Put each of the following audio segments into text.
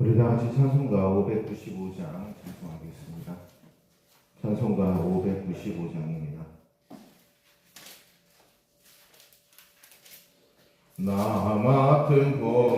우리 다 같이 찬송가 595장 찬송하겠습니다. 찬송가 595장입니다. 나 맡은 본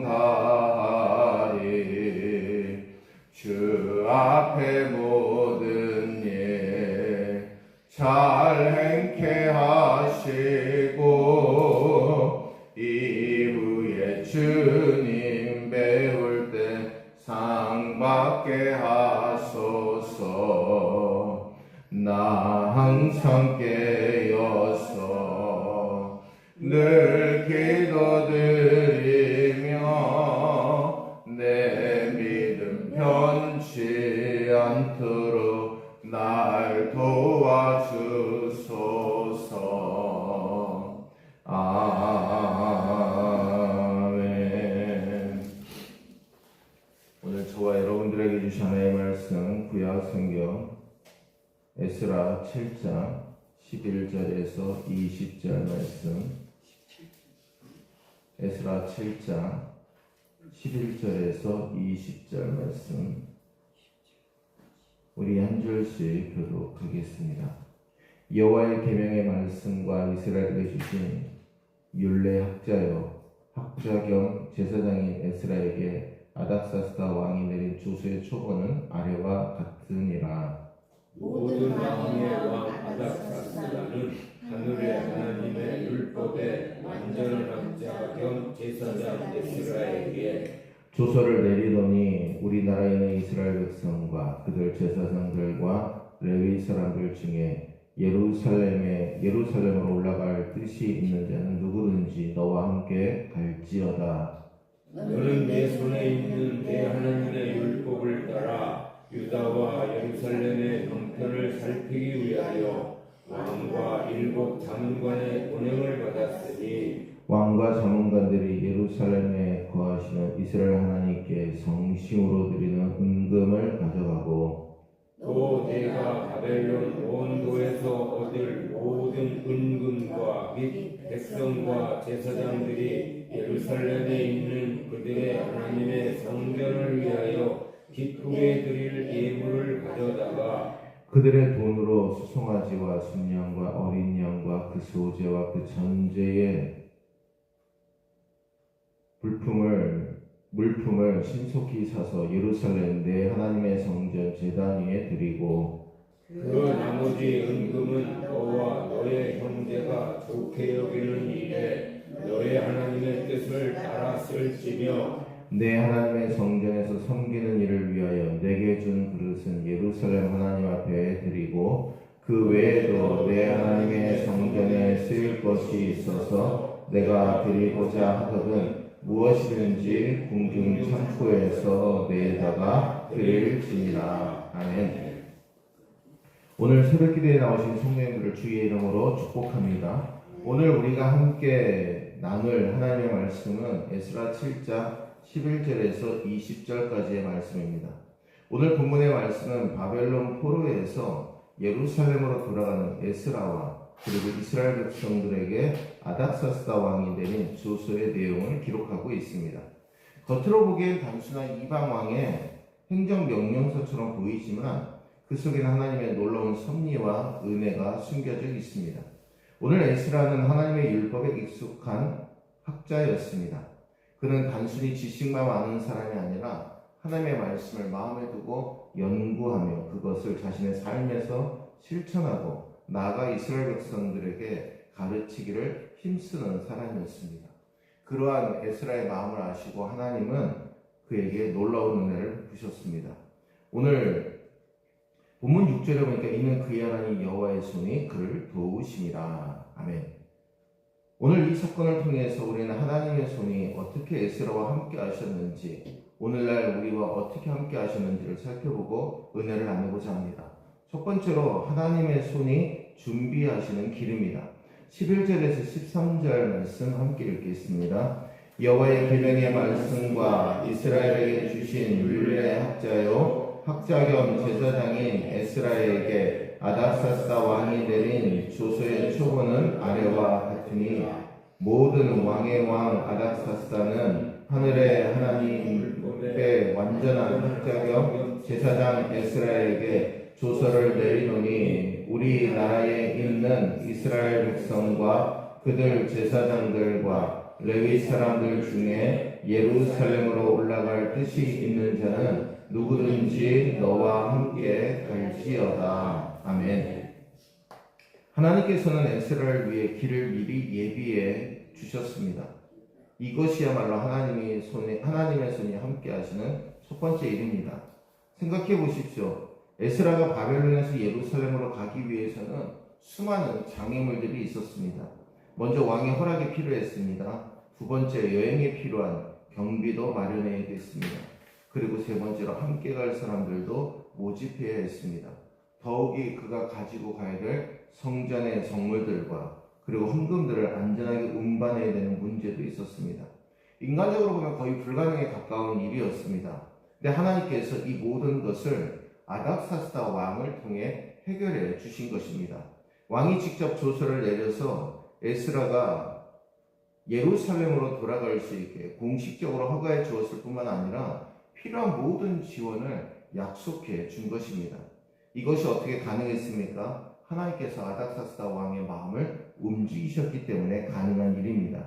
정성 다하리 주 앞에 모든 일 잘 행케 하시고 이후에 주님 배울 때 상 받게 하소서. 나 항상 깨어서 늘 기도드리 11절에서 20절 말씀 우리 한 절씩 교독하겠습니다. 여호와의 계명의 말씀과 이스라엘에게 주신 율례 학자여 학자 겸 제사장인 에스라에게 아닥사스다 왕이 내린 조수의 초본은 아래와 같으니라. 모든 왕의 왕 아닥사스다는 하늘의 하나님의 율법에 완전한 학자 겸 제사장 에스라에게 조서를 내리더니 우리나라에 있는 이스라엘 백성과 그들 제사장들과 레위 사람들 중에 예루살렘에 예루살렘으로 올라갈 뜻이 있는 자는 누구든지 너와 함께 갈지어다. 너는 내 손에 있는 내 하나님의 율법을 따라 유다와 예루살렘의 형편을 살피기 위하여 왕과 일곱 자문관의 운행을 받았으니 왕과 자문관들이 예루살렘에 거하시 성심으로 드리는 은금을 가져가고 또 내가 바벨론 원도에서 얻을 모든 은금과 및 백성과 제사장들이 예루살렘에 있는 그들의 하나님의 성전을 위하여 기쁘게 드릴 예물을 가져다가 그들의 돈으로 수송아지와 순양과 어린 양과 그 소재와 그 전제의 물품을 물품을 신속히 사서 예루살렘 내 하나님의 성전 제단 위에 드리고 그 나머지 은금은 너와 너의 형제가 좋게 여기는 일에 너의 하나님의 뜻을 따라 쓸지며 내 하나님의 성전에서 섬기는 일을 위하여 내게 준 그릇은 예루살렘 하나님 앞에 드리고 그 외에도 내 하나님의 성전에 쓰일 것이 있어서 내가 드리고자 하거든 무엇이든지 궁중 창고에서 내다가 드릴지니라 아멘. 오늘 새벽 기도에 나오신 성도님들을 주의 이름으로 축복합니다. 오늘 우리가 함께 나눌 하나님의 말씀은 에스라 7장 11절에서 20절까지의 말씀입니다. 오늘 본문의 말씀은 바벨론 포로에서 예루살렘으로 돌아가는 에스라와 그리고 이스라엘 백성들에게 아닥사스다 왕이 되는 조서의 내용을 기록하고 있습니다. 겉으로 보기엔 단순한 이방 왕의 행정 명령서처럼 보이지만 그 속에는 하나님의 놀라운 섭리와 은혜가 숨겨져 있습니다. 오늘 에스라는 하나님의 율법에 익숙한 학자였습니다. 그는 단순히 지식만 아는 사람이 아니라 하나님의 말씀을 마음에 두고 연구하며 그것을 자신의 삶에서 실천하고 나아가 이스라엘 백성들에게 가르치기를 힘쓰는 사람이었습니다. 그러한 에스라의 마음을 아시고 하나님은 그에게 놀라운 은혜를 부셨습니다. 오늘 본문 6절에 보니까 이는 그의 하나님 여호와의 손이 그를 도우심이라. 아멘. 오늘 이 사건을 통해서 우리는 하나님의 손이 어떻게 에스라와 함께 하셨는지, 오늘날 우리와 어떻게 함께 하셨는지를 살펴보고 은혜를 나누고자 합니다. 첫 번째로 하나님의 손이 준비하시는 길입니다. 11절에서 13절 말씀 함께 읽겠습니다. 여호와의 계명의 말씀과 이스라엘에게 주신 율례 학자요 학자 겸 제사장인 에스라에게 아닥사스다 왕이 내린 조서의 초본은 아래와 같으니 모든 왕의 왕 아닥사스다는 하늘의 하나님의 완전한 학자 겸 제사장 에스라에게 조서를 내리노니 우리나라에 있는 이스라엘 백성과 그들 제사장들과 레위 사람들 중에 예루살렘으로 올라갈 뜻이 있는 자는 누구든지 너와 함께 갈지어다. 아멘. 하나님께서는 에스라를 위해 길을 미리 예비해 주셨습니다. 이것이야말로 하나님이 손에, 하나님의 손이 함께 하시는 첫 번째 일입니다. 생각해 보십시오. 에스라가 바벨론에서 예루살렘으로 가기 위해서는 수많은 장애물들이 있었습니다. 먼저 왕의 허락이 필요했습니다. 두 번째 여행에 필요한 경비도 마련해야 됐습니다. 그리고 세 번째로 함께 갈 사람들도 모집해야 했습니다. 더욱이 그가 가지고 가야 될 성전의 성물들과 그리고 헌금들을 안전하게 운반해야 되는 문제도 있었습니다. 인간적으로 보면 거의 불가능에 가까운 일이었습니다. 근데 하나님께서 이 모든 것을 아닥사스다 왕을 통해 해결해 주신 것입니다. 왕이 직접 조서를 내려서 에스라가 예루살렘으로 돌아갈 수 있게 공식적으로 허가해 주었을 뿐만 아니라 필요한 모든 지원을 약속해 준 것입니다. 이것이 어떻게 가능했습니까? 하나님께서 아닥사스다 왕의 마음을 움직이셨기 때문에 가능한 일입니다.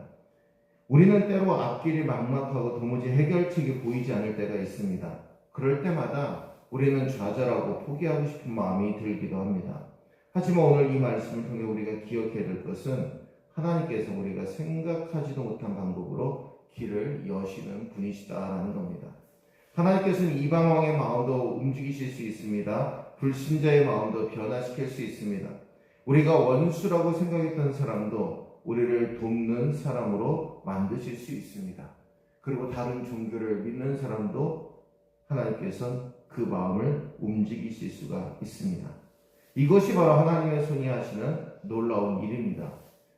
우리는 때로 앞길이 막막하고 도무지 해결책이 보이지 않을 때가 있습니다. 그럴 때마다 우리는 좌절하고 포기하고 싶은 마음이 들기도 합니다. 하지만 오늘 이 말씀을 통해 우리가 기억해야 될 것은 하나님께서 우리가 생각하지도 못한 방법으로 길을 여시는 분이시다라는 겁니다. 하나님께서는 이방 왕의 마음도 움직이실 수 있습니다. 불신자의 마음도 변화시킬 수 있습니다. 우리가 원수라고 생각했던 사람도 우리를 돕는 사람으로 만드실 수 있습니다. 그리고 다른 종교를 믿는 사람도 하나님께서는 그 마음을 움직이실 수가 있습니다. 이것이 바로 하나님의 손이 하시는 놀라운 일입니다.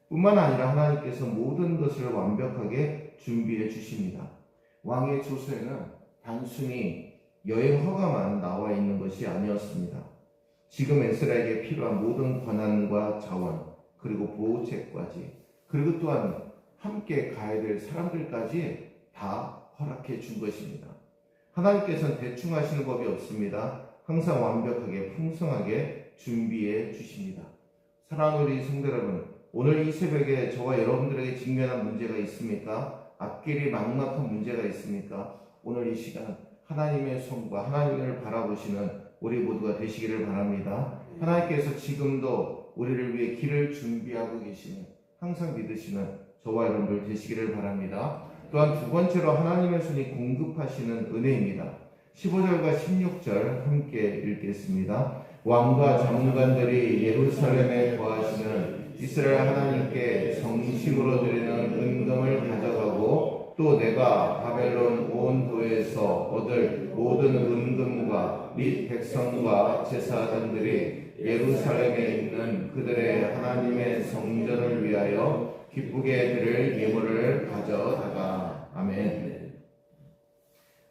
뿐만 아니라 하나님께서 모든 것을 완벽하게 준비해 주십니다. 왕의 조서에는 단순히 여행 허가만 나와 있는 것이 아니었습니다. 지금 에스라에게 필요한 모든 권한과 자원, 그리고 보호책까지, 그리고 또한 함께 가야 될 사람들까지 다 허락해 준 것입니다. 하나님께서는 대충 하시는 법이 없습니다. 항상 완벽하게 풍성하게 준비해 주십니다. 사랑하는 우리 성도 여러분, 오늘 이 새벽에 저와 여러분들에게 직면한 문제가 있습니까? 앞길이 막막한 문제가 있습니까? 오늘 이 시간 하나님의 손과 하나님을 바라보시는 우리 모두가 되시기를 바랍니다. 하나님께서 지금도 우리를 위해 길을 준비하고 계시는 항상 믿으시는 저와 여러분들 되시기를 바랍니다. 또한 두 번째로 하나님의 손이 공급하시는 은혜입니다. 15절과 16절 함께 읽겠습니다. 왕과 장관들이 예루살렘에 거하시는 이스라엘 하나님께 정식으로 드리는 은금을 가져가고 또 내가 바벨론 온 도에서 얻을 모든 은금과 및 백성과 제사장들이 예루살렘에 있는 그들의 하나님의 성전을 위하여 기쁘게 드릴 예물을 가져다가 아멘.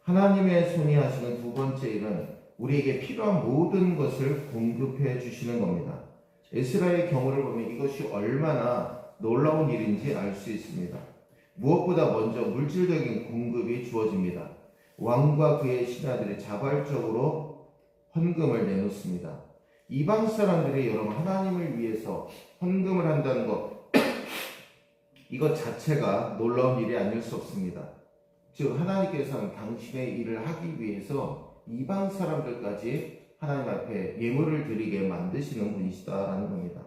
하나님의 손이 하시는 두 번째 일은 우리에게 필요한 모든 것을 공급해 주시는 겁니다. 에스라의 경우를 보면 이것이 얼마나 놀라운 일인지 알 수 있습니다. 무엇보다 먼저 물질적인 공급이 주어집니다. 왕과 그의 신하들이 자발적으로 헌금을 내놓습니다. 이방 사람들이 여러분 하나님을 위해서 헌금을 한다는 것 이것 자체가 놀라운 일이 아닐 수 없습니다. 즉 하나님께서는 당신의 일을 하기 위해서 이방 사람들까지 하나님 앞에 예물을 드리게 만드시는 분이시다라는 겁니다.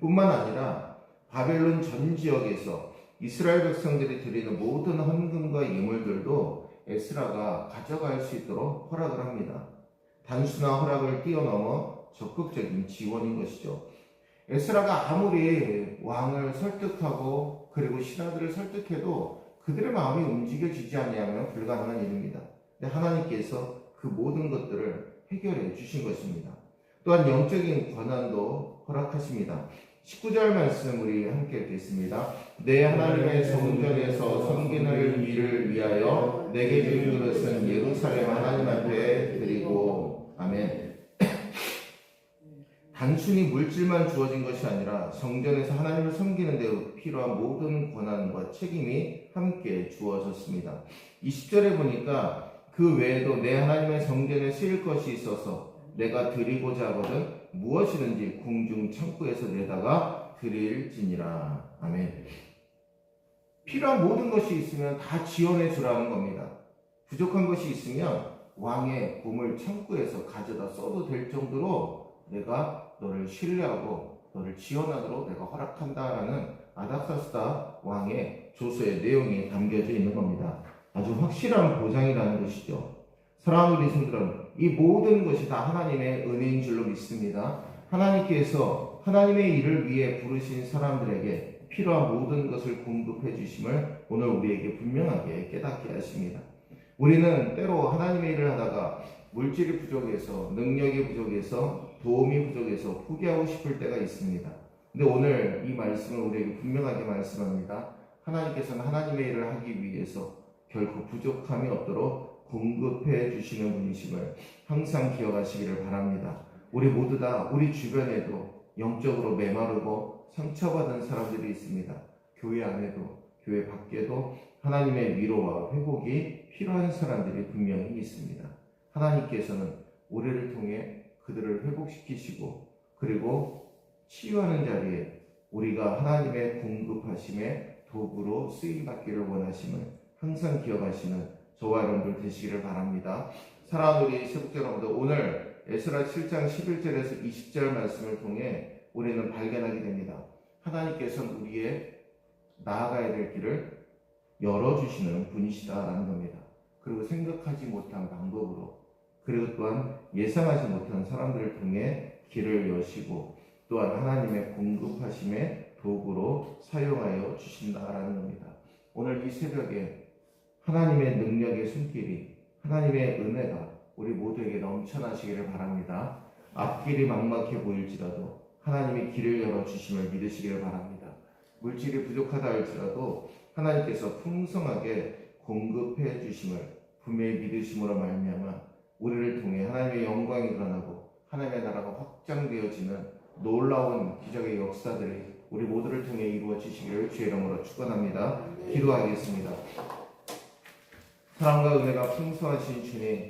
뿐만 아니라 바벨론 전 지역에서 이스라엘 백성들이 드리는 모든 헌금과 예물들도 에스라가 가져갈 수 있도록 허락을 합니다. 단순한 허락을 뛰어넘어 적극적인 지원인 것이죠. 에스라가 아무리 왕을 설득하고 그리고 신하들을 설득해도 그들의 마음이 움직여지지 않냐면 불가능한 일입니다. 하나님께서 그 모든 것들을 해결해 주신 것입니다. 또한 영적인 권한도 허락하십니다. 19절 말씀 우리 함께 읽겠습니다. 내 하나님의 성전에서 섬기는 일을 위하여 내게 준 그릇은 예루살렘 하나님 앞에 드리고 아멘. 단순히 물질만 주어진 것이 아니라 성전에서 하나님을 섬기는 데 필요한 모든 권한과 책임이 함께 주어졌습니다. 20절에 보니까 그 외에도 내 하나님의 성전에 쓰일 것이 있어서 내가 드리고자 하거든 무엇이든지 궁중 창고에서 내다가 드릴지니라. 아멘. 필요한 모든 것이 있으면 다 지원해 주라는 겁니다. 부족한 것이 있으면 왕의 보물 창고에서 가져다 써도 될 정도로 내가 너를 신뢰하고 너를 지원하도록 내가 허락한다라는 아닥사스다 왕의 조서의 내용이 담겨져 있는 겁니다. 아주 확실한 보장이라는 것이죠. 사랑하는 우리 성들은 이 모든 것이 다 하나님의 은혜인 줄로 믿습니다. 하나님께서 하나님의 일을 위해 부르신 사람들에게 필요한 모든 것을 공급해 주심을 오늘 우리에게 분명하게 깨닫게 하십니다. 우리는 때로 하나님의 일을 하다가 물질이 부족해서 능력이 부족해서 도움이 부족해서 포기하고 싶을 때가 있습니다. 근데 오늘 이 말씀을 우리에게 분명하게 말씀합니다. 하나님께서는 하나님의 일을 하기 위해서 결코 부족함이 없도록 공급해 주시는 분이심을 항상 기억하시기를 바랍니다. 우리 모두 다 우리 주변에도 영적으로 메마르고 상처받은 사람들이 있습니다. 교회 안에도 교회 밖에도 하나님의 위로와 회복이 필요한 사람들이 분명히 있습니다. 하나님께서는 우리를 통해 그들을 회복시키시고 그리고 치유하는 자리에 우리가 하나님의 공급하심의 도구로 쓰임 받기를 원하심을 항상 기억하시는 저와 여러분들 되시기를 바랍니다. 사랑하는 우리 세복자 여러분들 오늘 에스라 7장 11절에서 20절 말씀을 통해 우리는 발견하게 됩니다. 하나님께서는 우리의 나아가야 될 길을 열어주시는 분이시다라는 겁니다. 그리고 생각하지 못한 방법으로 그리고 또한 예상하지 못한 사람들을 통해 길을 여시고 또한 하나님의 공급하심의 도구로 사용하여 주신다라는 겁니다. 오늘 이 새벽에 하나님의 능력의 손길이 하나님의 은혜가 우리 모두에게 넘쳐나시기를 바랍니다. 앞길이 막막해 보일지라도 하나님이 길을 열어 주심을 믿으시기를 바랍니다. 물질이 부족하다 할지라도 하나님께서 풍성하게 공급해 주심을 분명히 믿으심으로 말미암아 우리를 통해 하나님의 영광이 드러나고 하나님의 나라가 확장되어지는 놀라운 기적의 역사들이 우리 모두를 통해 이루어지시기를 주의 이름으로 축원합니다. 기도하겠습니다. 사랑과 은혜가 풍성하신 주님,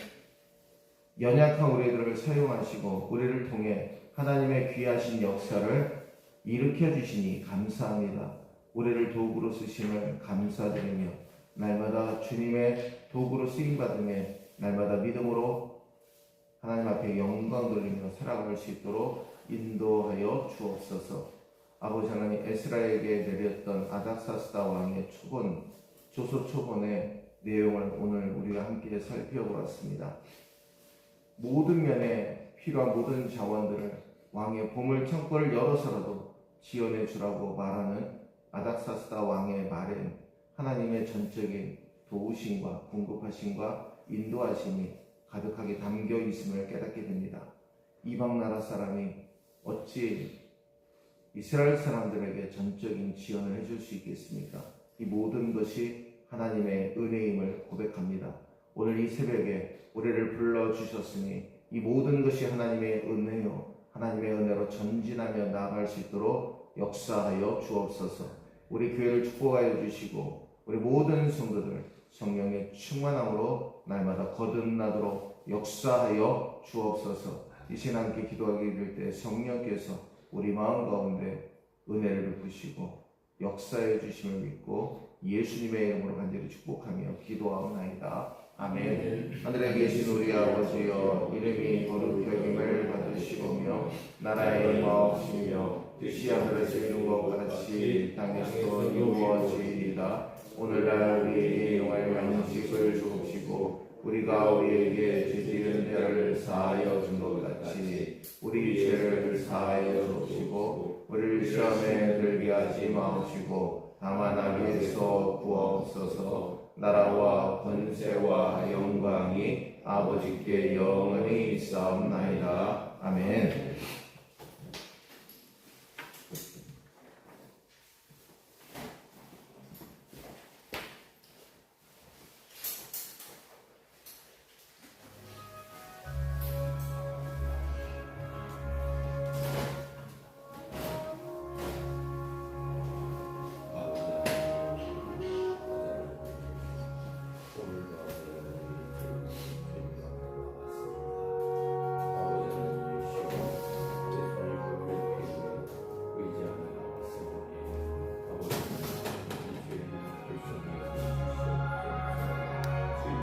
연약한 우리들을 사용하시고 우리를 통해 하나님의 귀하신 역사를 일으켜 주시니 감사합니다. 우리를 도구로 쓰심을 감사드리며 날마다 주님의 도구로 쓰임 받음에 날마다 믿음으로 하나님 앞에 영광 돌리며 살아갈 수 있도록 인도하여 주옵소서. 아버지 하나님 에스라에게 내렸던 아닥사스다 왕의 초본 조소 초본의 내용을 오늘 우리가 함께 살펴보았습니다. 모든 면에 필요한 모든 자원들을 왕의 보물 창고를 열어서라도 지원해 주라고 말하는 아닥사스다 왕의 말엔 하나님의 전적인 도우심과 공급하심과 인도하심이 가득하게 담겨 있음을 깨닫게 됩니다. 이방 나라 사람이 어찌 이스라엘 사람들에게 전적인 지원을 해줄 수 있겠습니까? 이 모든 것이 하나님의 은혜임을 고백합니다. 오늘 이 새벽에 우리를 불러 주셨으니 이 모든 것이 하나님의 은혜요 하나님의 은혜로 전진하며 나아갈 수 있도록 역사하여 주옵소서. 우리 교회를 축복하여 주시고 우리 모든 성도들 성령의 충만함으로 날마다 거듭나도록 역사하여 주옵소서. 이 시간 함께 기도하게 될 때 성령께서 우리 마음 가운데 은혜를 베푸시고 역사해 주심을 믿고 예수님의 이름으로 간절히 축복하며 기도하옵나이다. 아멘. 하늘에 계신 우리 아버지여 이름이 거룩히 여김을 받으시오며 나라의 마옵시며 뜻이 하늘에서 이룬 것 같이 이 땅에서도 이루어지이다. 오늘날 우리에게 용할 양식을 주옵시고 우리가 우리에게 죄지은 죄를 사하여 준 것 같이 우리 죄를 사하여 주옵시고 우리를 시험에 들게 하지 마옵시고 다만 악에서 구하옵소서. 나라와 권세와 영광이 아버지께 영원히 있사옵나이다. 아멘